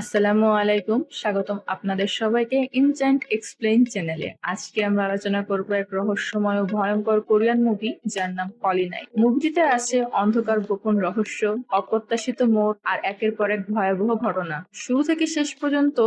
আসসালামু আলাইকুম, স্বাগতম আপনাদের সবাইকে ইনচ্যান্ট এক্সপ্লেইন চ্যানেলে আজকে আমরা আলোচনা করব এক রহস্যময় ও ভয়ঙ্কর কোরিয়ান মুভি, যার নাম কলিনাই মুভিটিতে আছে অন্ধকার গোপন রহস্য, অপ্রত্যাশিত মোড় আর একের পর এক ভয়াবহ ঘটনা। শুরু থেকে শেষ পর্যন্ত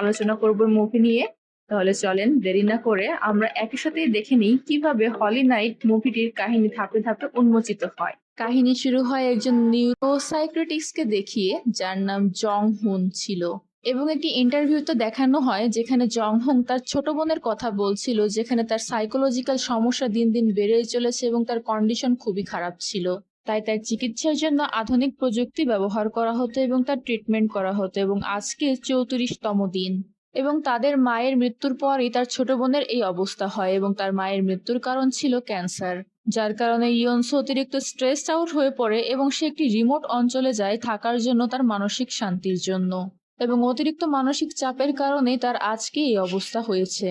আলোচনা করব মুভি নিয়ে। তাহলে চলেন, দেরি না করে আমরা একই সাথেই দেখে নিই কীভাবে হলি নাইট মুভিটির কাহিনী ধাপে ধাপে উন্মোচিত হয়। কাহিনী শুরু হয় একজন নিউরোসাইক্রেটিক্সকে দেখিয়ে, যার নাম জং হুন ছিল। এবং একটি ইন্টারভিউতে দেখানো হয়, যেখানে জং হুং তার ছোট বোনের কথা বলছিল, যেখানে তার সাইকোলজিক্যাল সমস্যা দিন দিন বেড়েই চলেছে এবং তার কন্ডিশন খুবই খারাপ ছিল। তাই তার চিকিৎসার জন্য আধুনিক প্রযুক্তি ব্যবহার করা হতো এবং তার ট্রিটমেন্ট করা হতো এবং আজকে চৌত্রিশতম দিন। এবং তাদের মায়ের মৃত্যুর পরই তার ছোট বোনের এই অবস্থা হয় এবং তার মায়ের মৃত্যুর কারণ ছিল ক্যান্সার যার কারণে ইয়নসু অতিরিক্ত স্ট্রেস আউট হয়ে পড়ে এবং সে একটি রিমোট অঞ্চলে যায় থাকার জন্য তার মানসিক শান্তির জন্য এবং অতিরিক্ত মানসিক চাপের কারণে তার আজকে এই অবস্থা হয়েছে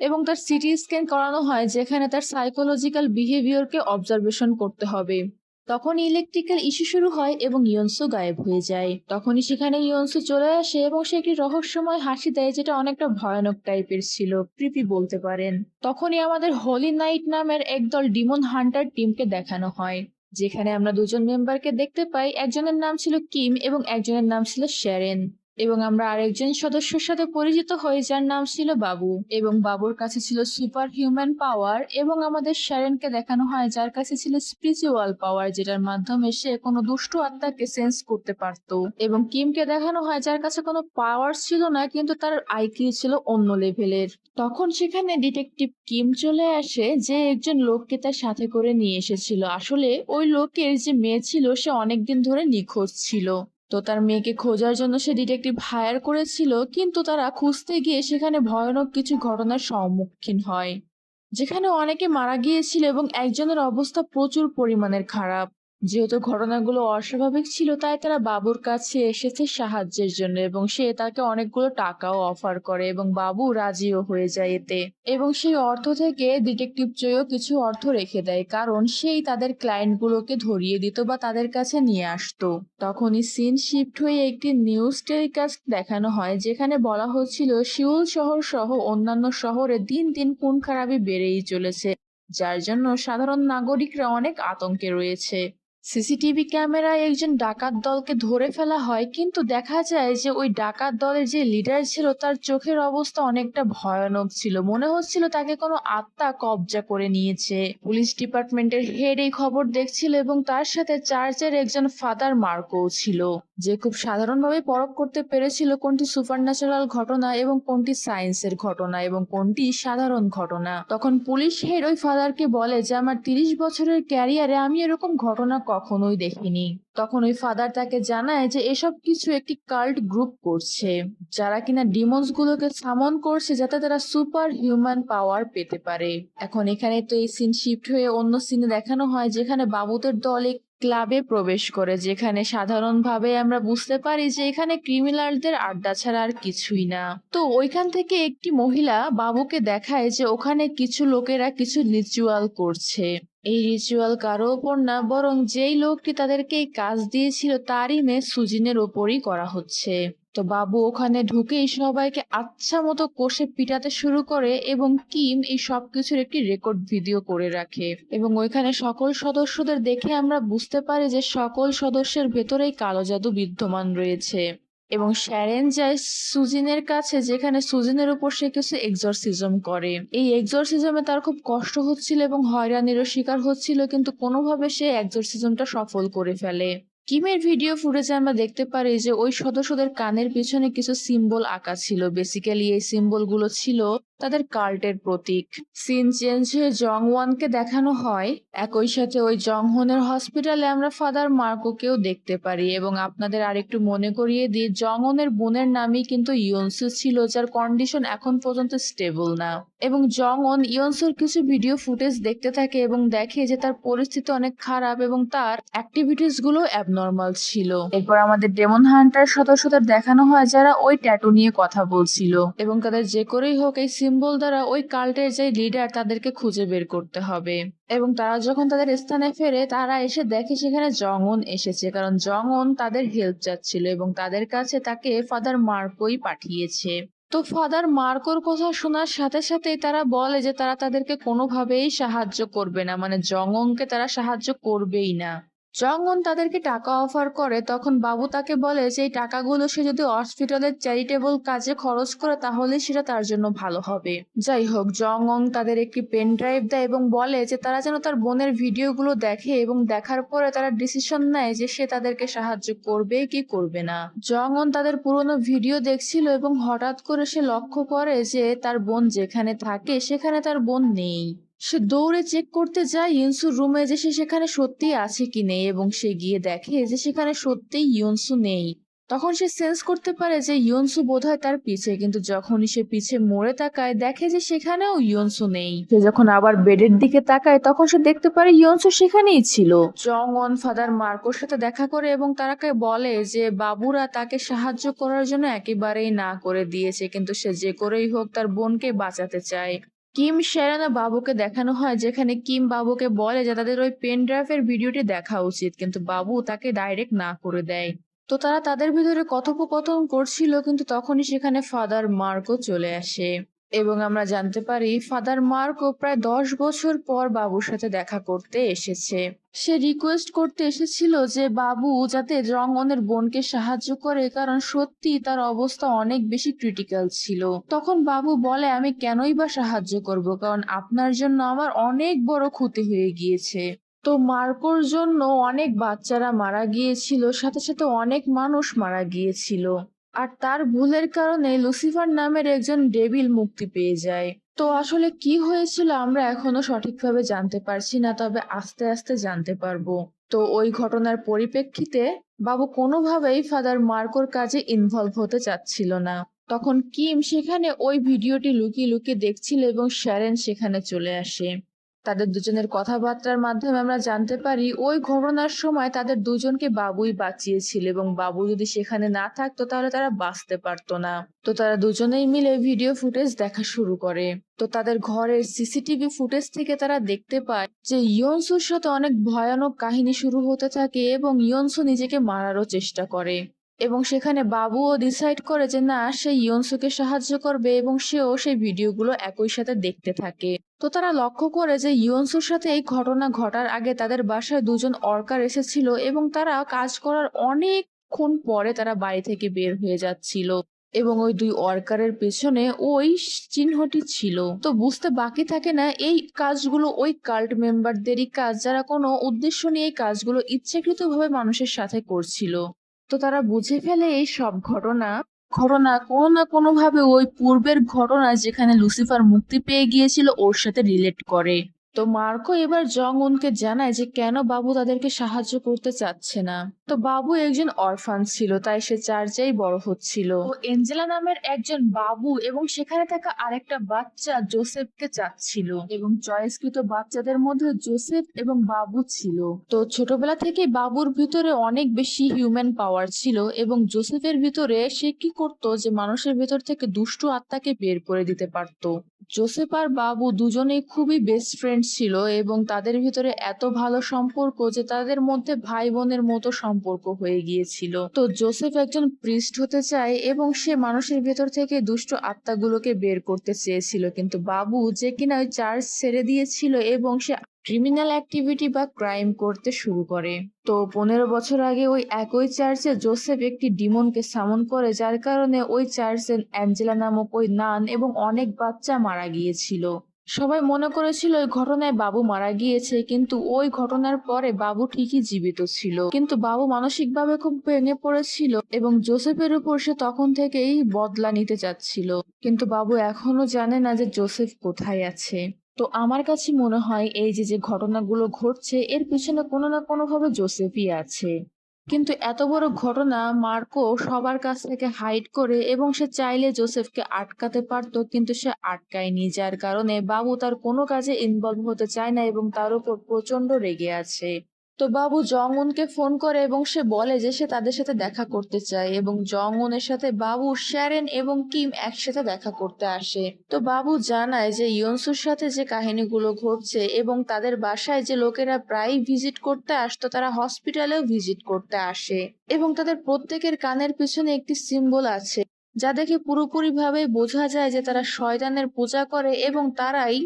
এবং তার সিটি স্ক্যান করানো হয় যেখানে তার সাইকোলজিক্যাল বিহেভিয়ারকে অবজারভেশন করতে হবে। তখন ইলেকট্রিক্যাল ইস্যু শুরু হয় এবং ইয়নসু গায়েব হয়ে যায়। তখনই সেখানে ইয়নসু চলে আসে এবং সে একটি রহস্যময় হাসি দেয় যেটা অনেকটা ভয়ানক টাইপের ছিল কৃপি বলতে পারেন। তখনই আমাদের হোলি নাইট নামের একদল ডিমন হান্টার টিমকে দেখানো হয়, যেখানে আমরা দুজন মেম্বারকে দেখতে পাই। একজনের নাম ছিল কিম এবং একজনের নাম ছিল শেরেন এবং আমরা আরেকজন সদস্যের সাথে পরিচিত হই, যার নাম ছিল বাবু। এবং বাবুর কাছে ছিল সুপার হিউম্যান পাওয়ার এবং আমাদের শ্যারেনকে দেখানো হয়, যার কাছে ছিল স্পিরিচুয়াল পাওয়ার যেটার মাধ্যমে সে কোনো দুষ্টু আত্মাকে সেন্স করতে পারত। এবং কিমকে দেখানো হয়, যার কাছে কোনো পাওয়ার ছিল না, কিন্তু তার আইকিউ ছিল অন্য লেভেলের তখন সেখানে ডিটেকটিভ কিম চলে আসে, যে একজন লোককে তার সাথে করে নিয়ে এসেছিল। আসলে ওই লোকের যে মেয়ে ছিল, সে অনেকদিন ধরে নিখোঁজ ছিল। তো তার মেয়েকে খোঁজার জন্য সে ডিটেকটিভ হায়ার করেছিল, কিন্তু তারা খুঁজতে গিয়ে সেখানে ভয়ানক কিছু ঘটনার সম্মুখীন হয়। যেখানে অনেকে মারা গিয়েছিল এবং একজনের অবস্থা প্রচুর পরিমাণের খারাপ। যেহেতু ঘটনাগুলো অস্বাভাবিক ছিল, তাই তারা বাবুর কাছে এসেছে সাহায্যের জন্য এবং সে তাকে অনেকগুলো টাকাও অফার করে এবং বাবু রাজিও হয়ে যায় এতে। এবং সেই অর্থ থেকে ডিটেকটিভ চয়েও কিছু অর্থ রেখে দেয়, কারণ সেই তাদের ক্লায়েন্টগুলোকে ধরিয়ে দিত বা তাদের কাছে নিয়ে আসতো। তখনই সিন শিফট হয়ে একটি নিউজ টেলিকাস্ট দেখানো হয়, যেখানে বলা হচ্ছিল শিউল শহর সহ অন্যান্য শহরে দিন দিন খুন খারাপি বেড়েই চলেছে, যার জন্য সাধারণ নাগরিকরা অনেক আতঙ্কে রয়েছে। সিসিটিভি ক্যামেরায় একজন ডাকাত দলকে ধরে ফেলা হয়, কিন্তু দেখা যায় যে ওই ডাকাত দলের যে লিডার ছিল তার চোখের অবস্থা অনেকটা ভয়ানক ছিল। মনে হচ্ছিল তাকে কোনো আত্মা কবজা করে নিয়েছে। পুলিশ ডিপার্টমেন্টের হেড এই খবর দেখছিল এবং তার সাথে চার্চের একজন ফাদার মার্কও ছিল, যে খুব সাধারণভাবে পরখ করতে পেরেছিল কোনটি সুপার ন্যাচারাল ঘটনা এবং কোনটি সায়েন্সের ঘটনা এবং কোনটি সাধারণ ঘটনা। তখন পুলিশ হেড ওই ফাদারকে বলে যে, আমার তিরিশ বছরের ক্যারিয়ারে আমি এরকম ঘটনা কখনোই দেখিনি। তখন ওই ফাদার তাকে জানায় যে এসব কিছু একটি কাল্ট গ্রুপ করছে, যারা কিনা ডিমন্স গুলোকে সামন করছে যাতে তারা সুপার হিউম্যান পাওয়ার পেতে পারে। এখন এখানে তো এই সিন শিফট হয়ে অন্য সিনে দেখানো হয় যেখানে বাবুদের দল ক্লাবে প্রবেশ করে, যেখানে সাধারণভাবে আমরা বুঝতে পারি যে এখানে ক্রিমিনালদের আড্ডা ছাড়া আর কিছুই না। তো ওইখান থেকে একটি মহিলা বাবুকে দেখায় যে ওখানে কিছু লোকেরা কিছু রিচুয়াল করছে। এই রিচুয়াল কারও ওপর না, বরং যেই লোকটি তাদেরকে এই কাজ দিয়েছিল তারই মেয়ে সুজিনের ওপরই করা হচ্ছে। তো বাবু ওখানে ঢুকেই সবাইকে আচ্ছা মতো কষে পিটাতে শুরু করে এবং কিম এই সবকিছুর একটি রেকর্ড ভিডিও করে রাখে। এবং ওইখানে সকল সদস্যদের দেখে আমরা বুঝতে পারি যে সকল সদস্যের ভেতরেই কালো জাদু বিদ্যমান রয়েছে। এবং শ্যারেন যায় সুজিনের কাছে, যেখানে সুজিনের উপর সে কিছু এক্সরসিজম করে। এই এক্সরসিজমে তার খুব কষ্ট হচ্ছিল এবং হয়রানিরও শিকার হচ্ছিল, কিন্তু কোনোভাবে সে এক্সরসিজমটা সফল করে ফেলে। কিমের ভিডিও ফুটেজে আমরা দেখতে পারি যে, ওই সদস্যদের কানের পিছনে কিছু সিম্বল আঁকা ছিল। বেসিক্যালি এই সিম্বলগুলো ছিল তাদের কাল্টের প্রতীক। সিন চেঞ্জ হয়ে জং ওয়ানকে দেখানো হয়, একই সাথে ওই জংহনের হসপিটালে আমরা ফাদার মার্কোকেও দেখতে পারি এবং আপনাদের আরেকটু মনে করিয়ে দিই, জংহনের বোনের নামই কিন্তু ইয়নসু ছিল, যার কন্ডিশন এখন পর্যন্ত স্টেবল না। এবং জং অন ইয়নসুর কিছু ভিডিও ফুটেজ দেখতে থাকে এবং দেখে যে তার পরিস্থিতি অনেক খারাপ এবং তার অ্যাক্টিভিটিসগুলো অ্যাবনর্মাল ছিল। এরপর আমাদের ডেমন হান্টার সদস্যদের দেখানো হয়, যারা ওই ট্যাটু নিয়ে কথা বলছিল। এবং তাদের যে করেই হোক, এই সিম্বল দ্বারা ওই কাল্টের যে লিডার তাদেরকে খুঁজে বের করতে হবে। এবং তারা যখন তাদের স্থানে ফেরে, তারা এসে দেখে সেখানে জংন এসেছে। কারণ জংন তাদের হেল্প চাচ্ছিল এবং তাদের কাছে তাকে ফাদার মার্কোই পাঠিয়েছে। তো ফাদার মার্কোর কথা শোনার সাথে সাথে তারা বলে যে তারা তাদেরকে কোনোভাবেই সাহায্য করবে না। মানে জংকে তারা সাহায্য করবেই না। জঙ্গন তাদেরকে টাকা অফার করে, তখন বাবু তাকে বলে যে, এই টাকাগুলো সে যদি হসপিটালের চ্যারিটেবল কাজে খরচ করে তাহলে সেটা তার জন্য ভালো হবে। যাই হোক জঙ্গং তাদের একটি পেন ড্রাইভ দেয় এবং বলে যে, তারা যেন তার বোনের ভিডিওগুলো দেখে এবং দেখার পরে তারা ডিসিশন নেয় যে, সে তাদেরকে সাহায্য করবে কি করবে না। জঙ্গন তাদের পুরনো ভিডিও দেখছিল এবং হঠাৎ করে সে লক্ষ্য করে যে, তার বোন যেখানে থাকে, সেখানে তার বোন নেই। সে দৌড়ে চেক করতে যায় ইউনসুর রুমে যে সে সেখানে সত্যিই আছে কি নেই এবং সে গিয়ে দেখে যে সেখানে সত্যিই ইউনসু নেই। তখন সে সেন্স করতে পারে যে ইয়নসু বোধহয় তার পিছে, কিন্তু যখনই সে পিছে মোড়ে তাকায়, দেখে যে সেখানেও ইয়নসু নেই। সে যখন আবার বেডের দিকে তাকায়, তখন সে দেখতে পারে ইয়নসু সেখানেই ছিল। জং অন ফাদার মার্কোর সাথে দেখা করে এবং তারাকে বলে যে বাবুরা তাকে সাহায্য করার জন্য একেবারেই না করে দিয়েছে, কিন্তু সে যে করেই হোক তার বোনকে বাঁচাতে চায়। কিম শেরানা বাবুকে দেখানো হয়, যেখানে কিম বাবুকে বলে যে তাদের ওই পেন ড্রাইভের ভিডিওটি দেখা উচিত, কিন্তু বাবু তাকে ডাইরেক্ট না করে দেয়। তো তারা তাদের ভিতরে কথোপকথন করছিল, কিন্তু তখনই সেখানে ফাদার মার্কো চলে আসে। এবং আমরা জানতে পারি ফাদার মার্কো প্রায় দশ বছর পর বাবুর সাথে দেখা করতে এসেছে। সে রিকোয়েস্ট করতে এসেছিল যে বাবু যাতে রঙনের বোনকে সাহায্য করে, কারণ সত্যি তার অবস্থা অনেক বেশি ক্রিটিক্যাল ছিল। তখন বাবু বলে, আমি কেনই বা সাহায্য করব? কারণ আপনার জন্য আমার অনেক বড় ক্ষতি হয়ে গিয়েছে। তো মার্কোর জন্য অনেক বাচ্চারা মারা গিয়েছিল, সাথে সাথে অনেক মানুষ মারা গিয়েছিল। আর তার ভুলের কারণে লুসিফার নামের একজন ডেভিল মুক্তি পেয়ে যায়। তো আসলে কি হয়েছিল আমরা এখনও সঠিকভাবে জানতে পারছি না, তবে আস্তে আস্তে জানতে পারব। তো ওই ঘটনার পরিপ্রেক্ষিতে বাবু কোনোভাবেই ফাদার মার্কোর কাজে ইনভলভ হতে চাচ্ছিল না। তখন কিম সেখানে ওই ভিডিওটি লুকিয়ে লুকিয়ে দেখছিল এবং শ্যারেন সেখানে চলে আসে। তাদের দুজনের কথাবার্তার মাধ্যমে আমরা জানতে পারি, ওই ঘটনার সময় তাদের দুজনকে বাবুই বাঁচিয়েছিল এবং বাবু যদি সেখানে না থাকতো তাহলে তারা বাঁচতে পারতো না। তো তারা দুজনেই মিলে ভিডিও ফুটেজ দেখা শুরু করে। তো তাদের ঘরের সিসিটিভি ফুটেজ থেকে তারা দেখতে পায় যে ইয়নসুর সাথে অনেক ভয়ানক কাহিনী শুরু হতে থাকে এবং ইয়নসু নিজেকে মারারও চেষ্টা করে। এবং সেখানে বাবুও ডিসাইড করে যে না, সে ইয়নসুকে সাহায্য করবে এবং সেও সেই ভিডিওগুলো একই সাথে দেখতে থাকে। তো তারা লক্ষ্য করে যে ইয়নসুর সাথে এই ঘটনা ঘটার আগে তাদের বাসায় দুজন অর্কার এসেছিল এবং তারা কাজ করার অনেকক্ষণ পরে তারা বাড়ি থেকে বের হয়ে যাচ্ছিল এবং ওই দুই ওয়ার্কারের পেছনে ওই চিহ্নটি ছিল। তো বুঝতে বাকি থাকে না, এই কাজগুলো ওই কাল্ট মেম্বারদেরই কাজ যারা কোনো উদ্দেশ্য নিয়ে এই কাজগুলো ইচ্ছাকৃতভাবে মানুষের সাথে করছিল। তো তারা বুঝে ফেলে এই সব ঘটনা ঘটনা কোনো না কোনোভাবে ওই পূর্বের ঘটনা যেখানে লুসিফার মুক্তি পেয়ে গিয়েছিল, ওর সাথে রিলেট করে। তো মার্কো এবার জং উনকে জানায় যে কেন বাবু তাদেরকে সাহায্য করতে চাচ্ছে না। তো বাবু একজন অরফান ছিল, তাই সে চার্চেই বড় হচ্ছিল। এঞ্জেলা নামের একজন বাবু এবং সেখানে থাকা আরেকটা বাচ্চা জোসেফকে চাচ্ছিল এবং চয়েসকৃত বাচ্চাদের মধ্যে জোসেফ এবং বাবু ছিল। তো ছোটবেলা থেকে বাবুর ভিতরে অনেক বেশি হিউম্যান পাওয়ার ছিল এবং জোসেফের ভিতরে সে কি করতো যে মানুষের ভিতর থেকে দুষ্টু আত্মাকে বের করে দিতে পারতো। জোসেফ আর বাবু দুজনেই খুবই বেস্ট ফ্রেন্ড ছিল এবং তাদের ভিতরে এত ভালো সম্পর্ক যে তাদের মধ্যে ভাই বোনের মতো সম্পর্ক হয়ে গিয়েছিল। তো জোসেফ একজন প্রিস্ট হতে চায় এবং সে মানুষের ভেতর থেকে দুষ্ট আত্মাগুলোকে বের করতে চেয়েছিল। কিন্তু বাবু যে কিনা ওই চার্চ ছেড়ে দিয়েছিল এবং সে ক্রিমিনাল অ্যাক্টিভিটি বা ক্রাইম করতে শুরু করে। তো পনেরো বছর আগে ওই একই চার্চে জোসেফ একটি ডিমনকে সামন করে, যার কারণে ওই চার্চের অ্যাঞ্জেলা নামক ওই নান এবং অনেক বাচ্চা মারা গিয়েছিল। সবাই মনে করেছিল ওই ঘটনায় বাবু মারা গিয়েছে, কিন্তু ওই ঘটনার পরে বাবু ঠিকই জীবিত ছিল। কিন্তু বাবু মানসিকভাবে খুব ভেঙে পড়েছিল এবং জোসেফের উপর সে তখন থেকেই বদলা নিতে চাচ্ছিল। কিন্তু বাবু এখনও জানে না যে জোসেফ কোথায় আছে। তো আমার কাছে মনে হয় এই যে যে ঘটনাগুলো ঘটছে, এর পিছনে কোনো না কোনোভাবে জোসেফই আছে। কিন্তু এত বড় ঘটনা মার্কো সবার কাছ থেকে হাইড করে এবং সে চাইলে জোসেফকে আটকাতে পারত, কিন্তু সে আটকায়নি, যার কারণে বাবু তার কোনো কাজে ইনভলভ হতে চায় না এবং তার উপর প্রচণ্ড রেগে আছে। তো বাবু জং উনকে ফোন করে এবং সে বলে যে সে তাদের সাথে দেখা করতে চায় এবং জং উনের সাথে বাবু, শ্যারেন এবং কিম একসাথে দেখা করতে আসে। তো বাবু জানায় যে ইয়নসুর সাথে যে কাহিনীগুলো ঘটছে এবং তাদের বাসায় যে লোকেরা প্রায় ভিজিট করতে আসতো, তারা হসপিটালেও ভিজিট করতে আসে এবং তাদের প্রত্যেকের কানের পিছনে একটি সিম্বল আছে, যা দেখে পুরোপুরিভাবে বোঝা যায় যে তারা শয়তানের পূজা করে এবং তারাই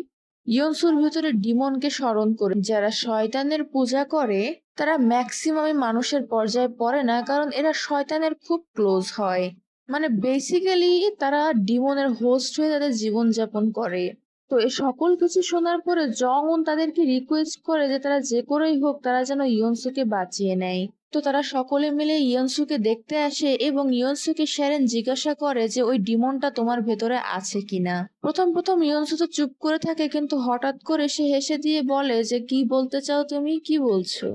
ইয়নসুর ভেতরে ডিমনকে স্মরণ করে, যারা শয়তানের পূজা করে, তারা ম্যাক্সিমামে মানুষের পর্যায়ে পড়ে না, কারণ এরা শয়তানের খুব ক্লোজ হয়। মানে বেসিক্যালি তারা ডিমনের হোস্ট হয়ে তাদের জীবনযাপন করে। তো এই সকল কিছু শোনার পরে জং তাদেরকে রিকোয়েস্ট করে যে তারা যে করেই হোক, তারা যেন ইয়নসুকে বাঁচিয়ে নেয়। তো তারা সকলে মিলে ইয়নসুকে দেখতে আসে এবং ইয়নসুকে শ্যারেন জিজ্ঞাসা করে যে ওই ডিমনটা তোমার ভেতরে আছে কিনা। প্রথম প্রথম ইয়নসু তো চুপ করে থাকে কিন্তু হঠাৎ করে সে হেসে দিয়ে বলে যে, কি বলতে চাও তুমি? কি বলছো?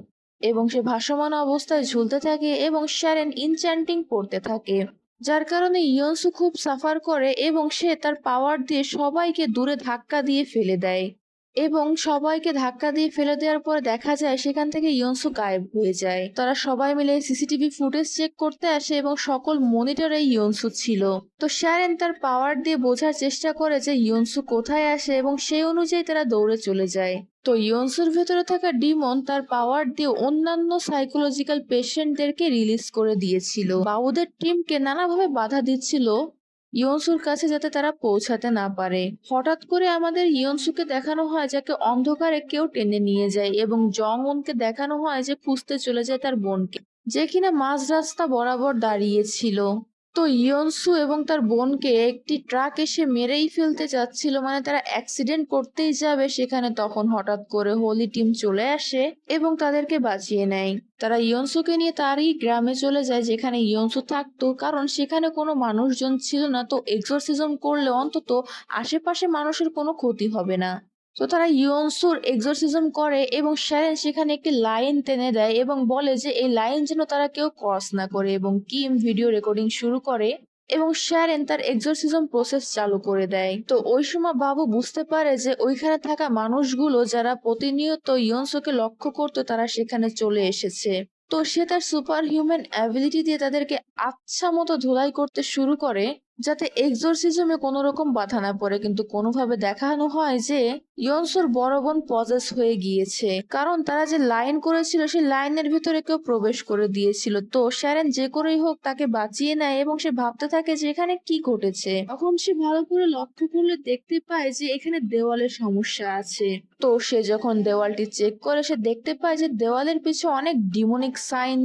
এবং সে ভাসমান অবস্থায় ঝুলতে থাকে এবং শ্যারেন ইনচ্যান্টিং পড়তে থাকে। যার কারণে ইয়নসু খুব সাফার করে এবং সে তার পাওয়ার দিয়ে সবাইকে দূরে ধাক্কা দিয়ে ফেলে দেয়। এবং সবাইকে ধাক্কা দিয়ে ফেলে দেওয়ার পর দেখা যায় সেখান থেকে ইয়নসু গায়েব হয়ে যায়। তারা সবাই মিলে সিসিটিভি ফুটেজ চেক করতে আসে এবং সকল মনিটরে ইয়নসু ছিল। তো শ্যারেন তার পাওয়ার দিয়ে বোঝার চেষ্টা করে যে ইয়নসু কোথায় আসে এবং সেই অনুযায়ী তারা দৌড়ে চলে যায়। তো ইয়নসুর ভেতরে থাকা ডিমন তার পাওয়ার দিয়ে অন্যান্য সাইকোলজিক্যাল পেশেন্টদেরকে রিলিজ করে দিয়েছিল বাবুদের টিমকে নানাভাবে বাধা দিচ্ছিল। ইয়নসুর কাছে যাতে তারা পৌঁছাতে না পারে। হঠাৎ করে আমাদের ইয়নসুকে দেখানো হয় যাকে অন্ধকারে কেউ টেনে নিয়ে যায় এবং জং উনকে দেখানো হয় যে খুঁজতে চলে যায় তার বোনকে, যে কিনা মাঝ রাস্তা বরাবর দাঁড়িয়েছিল তো ইয়নসু এবং তার বোনকে একটি ট্রাক এসে মেরেই ফেলতে যাচ্ছিল। মানে তারা অ্যাক্সিডেন্ট করতেই যাবে সেখানে। তখন হঠাৎ করে হোলি টিম চলে আসে এবং তাদেরকে বাঁচিয়ে নেয়। তারা ইয়নসুকে নিয়ে তারই গ্রামে চলে যায় যেখানে ইয়নসু থাকতো। কারণ সেখানে কোনো মানুষজন ছিল না। তো এক্সোরসিজম করলে অন্তত আশেপাশে মানুষের কোনো ক্ষতি হবে না। তো তারা ইয়নসুর এক্সোরসিজম করে এবং শ্যারেন সেখানে একটি লাইন টেনে দেয় এবং বলে যে এই লাইন যেন তারা কেউ ক্রস না করে এবং কিম ভিডিও রেকর্ডিং শুরু করে এবং শ্যারেন তার এক্সোরসিজম প্রসেস চালু করে দেয়। তো ওই সময় বাবু বুঝতে পারে যে ওইখানে থাকা মানুষগুলো যারা প্রতিনিয়ত ইয়নসুকে লক্ষ্য করতো তারা সেখানে চলে এসেছে। তো সে তার সুপার হিউম্যান অ্যাবিলিটি দিয়ে তাদেরকে আচ্ছা মতো ধোলাই করতে শুরু করে যাতে এক্সোরসিজমে কোনো রকম বাধা না পড়ে, কিন্তু কোনোভাবে দেখানো হয় যে ইয়নসোর বড় বোন পজেস হয়ে গিয়েছে। কারণ তারা যে লাইন করেছিল, সেই লাইনের ভিতরে কেউ প্রবেশ করে দিয়েছিল। তো শ্যারেন যে করেই হোক তাকে বাঁচিয়ে নেয় এবং সে ভাবতে থাকে যে এখানে কি ঘটেছে। তখন সে ভালো করে লক্ষ্য করলে দেখতে পায় যে এখানে দেওয়ালের সমস্যা আছে। তো সে যখন দেওয়ালটি চেক করে, সে দেখতে পায় যে দেওয়ালের পিছু অনেক ডিমোনিক সাইন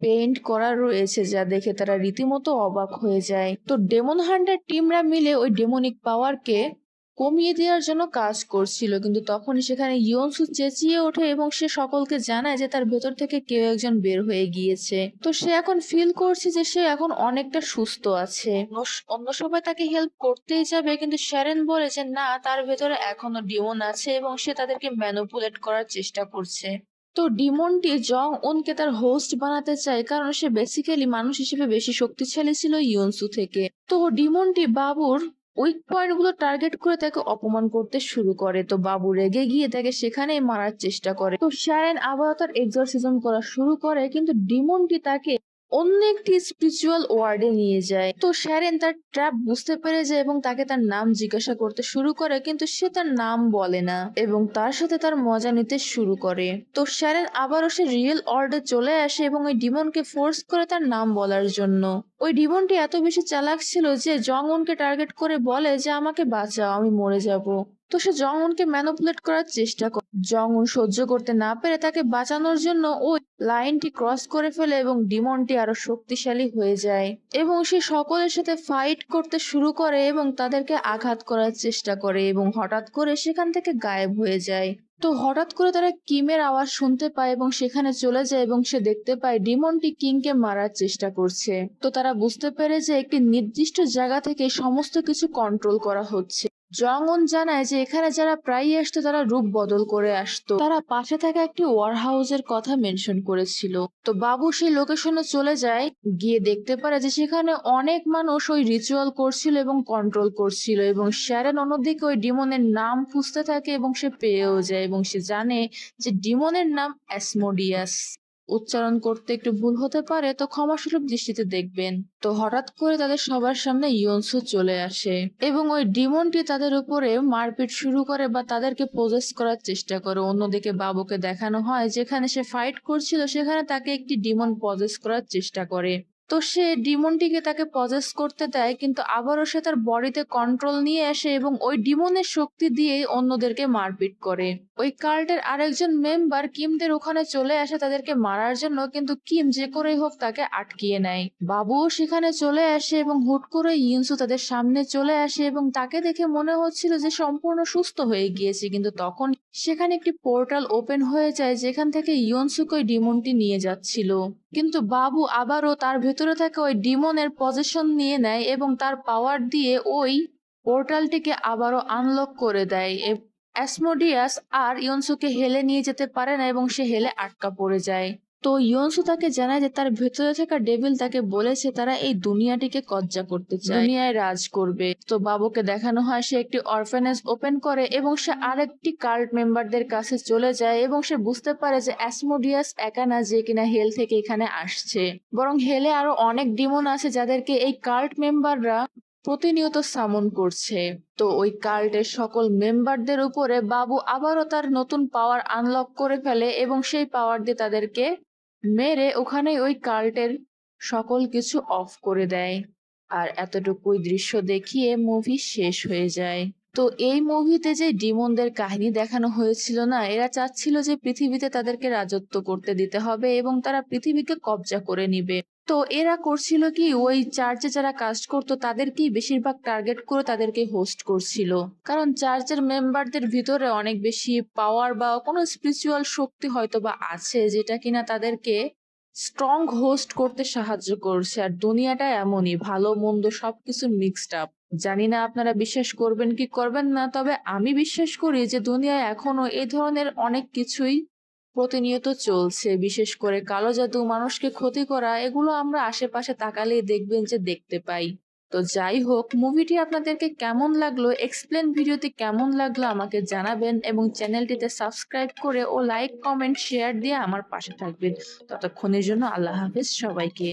পেইন্ট করা রয়েছে যা দেখে তারা রীতিমতো অবাক হয়ে যায়। তো ডেমন হান্টার টিমরা মিলে ওই ডেমনিক পাওয়ারকে কমিয়ে দেওয়ার জন্য কাজ করছিল। কিন্তু তখন সেখানে ইয়নসু চেঁচিয়ে ওঠে এবং সে সকলকে জানায় যে তার ভেতর থেকে কেউ একজন বের হয়ে গিয়েছে। তো সে এখন ফিল করছে যে সে এখন অনেকটা সুস্থ আছে। অন্য- সবাই তাকে হেল্প করতেই যাবে, কিন্তু শ্যারেন বলে যে না, তার ভেতরে এখনও ডিমন আছে এবং সে তাদেরকে ম্যানুপুলেট করার চেষ্টা করছে। তো ডিমনটি জং উনকে তার হোস্ট বানাতে চায়, কারণ সে বেসিক্যালি মানুষ হিসেবে বেশি শক্তিশালী ছিল ইয়নসু থেকে। তো ডিমনটি বাবুর উইক পয়েন্টগুলো টার্গেট করে তাকে অপমান করতে শুরু করে। তো বাবু রেগে গিয়ে তাকে সেখানে মারার চেষ্টা করে। তো শ্যারেন আবার তার এক্সরসিজম করা শুরু করে, কিন্তু ডিমনটি তাকে অন্য একটি স্পিরিচুয়াল ওয়ার্ডে নিয়ে যায়। তো শ্যারেন তার ট্র্যাপ বুঝতে পেরে যায় এবং তাকে তার নাম জিজ্ঞাসা করতে শুরু করে, কিন্তু সে তার নাম বলে না এবং তার সাথে তার মজা নিতে শুরু করে। তো শ্যারেন আবারও সে রিয়েল ওয়ার্ল্ডে চলে আসে এবং ওই ডিমনকে ফোর্স করে তার নাম বলার জন্য। ওই ডিমনটি এত বেশি চালাক ছিল যে জংউনকে টার্গেট করে বলে যে, আমাকে বাঁচাও, আমি মরে যাব। তো সে জংউনকে ম্যানুপুলেট করার চেষ্টা করে জংউন সহ্য করতে না পেরে তাকে বাঁচানোর জন্য ওই লাইনটি ক্রস করে ফেলে এবং ডিমনটি আরও শক্তিশালী হয়ে যায়। এবং সে সকলের সাথে ফাইট করতে শুরু করে এবং তাদেরকে আঘাত করার চেষ্টা করে এবং হঠাৎ করে সেখান থেকে গায়েব হয়ে যায়। তো হঠাৎ করে তারা কিমের আওয়াজ শুনতে পায় এবং সেখানে চলে যায় এবং সে দেখতে পায় ডিমনটি কিংকে মারার চেষ্টা করছে। তো তারা বুঝতে পেরে যে একটি নির্দিষ্ট জায়গা থেকে সমস্ত কিছু কন্ট্রোল করা হচ্ছে। জংউন জানায় যে এখানে যারা প্রায়ই আসতো তারা রূপ বদল করে আসতো। তারা পাশে থাকা একটি ওয়ার হাউসের কথা মেনশন করেছিল। তো বাবু সেই লোকেশনে চলে যায়, গিয়ে দেখতে পারে যে সেখানে অনেক মানুষ ওই রিচুয়াল করছিল এবং কন্ট্রোল করছিল এবং শ্যারেন অন্যদিকে ওই ডিমনের নাম খুঁজতে থাকে এবং সে পেয়েও যায়। এবং সে জানে যে ডিমনের নাম অ্যাসমোডিয়াস। উচ্চারণ করতে একটু ভুল হতে পারে, তো ক্ষমাসুলভ দৃষ্টিতে দেখবেন। তো হঠাৎ করে তাদের সবার সামনে ইয়নসু চলে আসে এবং ওই ডিমনটি তাদের উপরে মারপিট শুরু করে বা তাদেরকে পজেস করার চেষ্টা করে। অন্যদিকে বাবুকে দেখানো হয়, যেখানে সে ফাইট করছিল, সেখানে তাকে একটি ডিমন পজেস করার চেষ্টা করে। তো সে ডিমনটিকে তাকে পজেস করতে দেয়, কিন্তু আবারও সে তার বডিতে কন্ট্রোল নিয়ে আসে এবং ওই ডিমনের শক্তি দিয়ে অন্যদেরকে মারপিট করে। ওই কাল্টের আরেকজন মেম্বার কিমদের ওখানে চলে আসে তাদেরকে মারার জন্য, কিন্তু কিম যে করেই হোক তাকে আটকিয়ে নেয়। বাবুও সেখানে চলে আসে এবং হুট করে ইউনসু তাদের সামনে চলে আসে এবং তাকে দেখে মনে হচ্ছিল যে সম্পূর্ণ সুস্থ হয়ে গিয়েছে, কিন্তু তখন সেখানে একটি পোর্টাল ওপেন হয়ে যায় যেখান থেকে ইয়নসুক ওই ডিমনটি নিয়ে যাচ্ছিল। কিন্তু বাবু আবারও তার ভেতরে থাকা ওই ডিমনের পজিশন নিয়ে নেয় এবং তার পাওয়ার দিয়ে ওই পোর্টালটিকে আবারও আনলক করে দেয়। অ্যাসমোডিয়াস আর ইয়নসুকে হেলে নিয়ে যেতে পারে না এবং সে হেলে আটকা পড়ে যায়। তো ইয়নসু তাকে জানায় যে তার ভেতরে থাকা ডেভিল তাকে বলেছে তারা এই দুনিয়াটিকে কজ্জা করতে চায়। দুনিয়ায় রাজ করবে। তো বাবুকে দেখানো হয় সে একটি অরফানেজ ওপেন করে এবং সে আরেকটি কাল্ট মেম্বারদের কাছে চলে যায় এবং সে বুঝতে পারে যে অ্যাসমোডিয়াস একা না যে কিনা হেল থেকে এখানে আসছে। বরং হেলে আরও অনেক ডিমন আছে যাদেরকে এই কাল্ট মেম্বাররা প্রতিনিয়ত সামন করছে। তো ওই কাল্টের সকল মেম্বারদের উপরে বাবু আবারও তার নতুন পাওয়ার আনলক করে ফেলে এবং সেই পাওয়ার দিয়ে তাদেরকে মেরে ওখানে ওই কাল্টের সকল কিছু অফ করে দেয়। আর এতটুকুই দৃশ্য দেখিয়ে মুভি শেষ হয়ে যায়। তো এই মুভিতে যে ডিমনদের কাহিনী দেখানো হয়েছিল না, এরা চাচ্ছিল যে পৃথিবীতে তাদেরকে রাজত্ব করতে দিতে হবে এবং তারা পৃথিবীকে কবজা করে নিবে। তো এরা করছিল কি, ওই চার্চে যারা কাজ করতো তাদেরকেই বেশিরভাগ টার্গেট করে তাদেরকে হোস্ট করছিল। কারণ চার্চের মেম্বারদের ভিতরে অনেক বেশি পাওয়ার বা কোনো স্পিরিচুয়াল শক্তি হয়তো বা আছে যেটা কিনা তাদেরকে স্ট্রং হোস্ট করতে সাহায্য করছে আর দুনিয়াটা এমনই, ভালো, মন্দ সবকিছু মিক্সড আপ জানি না আপনারা বিশ্বাস করবেন কি করবেন না, তবে আমি বিশ্বাস করি যে দুনিয়ায় এখনও এ ধরনের অনেক কিছুই প্রতিনিয়ত চলছে, বিশেষ করে কালো জাদু, মানুষকে ক্ষতি করা, এগুলো আমরা আশেপাশে তাকালেই দেখবেন যে দেখতে পাই। তো যাই হোক মুভিটি আপনাদেরকে কেমন লাগল এক্সপ্লেন ভিডিওতে কেমন লাগল আমাকে জানাবেন এবং চ্যানেলটিতে সাবস্ক্রাইব করে ও লাইক কমেন্ট শেয়ার দিয়ে আমার পাশে থাকবেন। ততক্ষণের জন্য আল্লাহ হাফেজ সবাইকে।